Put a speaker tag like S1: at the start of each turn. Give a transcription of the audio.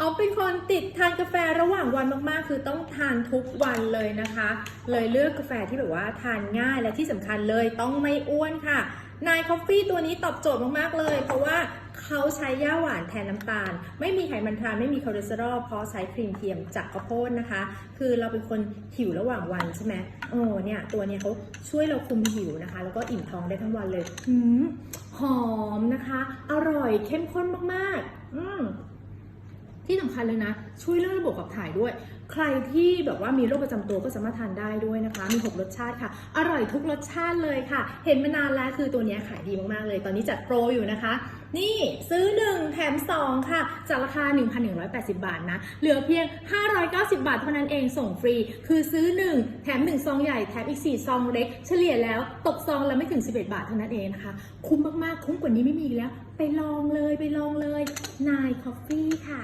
S1: ออเป็นคนติดทานกาแฟระหว่างวันมากๆ คือต้องทานทุกวันเลยนะคะ เลยเลือกกาแฟที่แบบว่าทานง่ายและที่สำคัญเลยต้องไม่อ้วนค่ะนายคอฟฟี่ตัวนี้ตอบโจทย์มาก ๆ เลย เพราะว่าเขาใช้ย่าหวานแทนน้ำตาล ไม่มีไขมันทรานไม่มีคอเลสเตอรอลเพราะใช้ครีมเทียมจากข้าวโพดนะคะ คือเราเป็นคนหิวระหว่างวันใช่ไหมโอ้เนี่ยตัวเนี้ยเขาช่วยเราคุมหิวนะคะ แล้วก็อิ่มท้องได้ทั้งวันเลยหืมหอมนะคะ อร่อยเข้มข้นมาก ๆ อืม ที่สำคัญเลยนะ ช่วยเรื่องระบบขับถ่ายด้วย ใครที่แบบว่ามีโรคประจำตัวก็สามารถทานได้ด้วยนะคะ มี 6 รสชาติค่ะ อร่อยทุกรสชาติเลยค่ะ เห็นมานานแล้วคือตัวนี้ขายดีมากๆเลย ตอนนี้จัดโปรอยู่นะคะ นี่ซื้อ 1 แถม 2 ค่ะ จากราคา 1,180 บาทนะ เหลือเพียง 590 บาทเท่านั้นเองส่งฟรี คือซื้อ 1 แถม 1 ซองใหญ่แถมอีก 4 ซองเล็ก เฉลี่ยแล้วตกซองละไม่ถึง 11 บาทเท่านั้นเองนะคะ คุ้มมากๆ คุ้มกว่านี้ไม่มีแล้ว ไปลองเลยไปลองเลยนายคอฟฟี่ค่ะ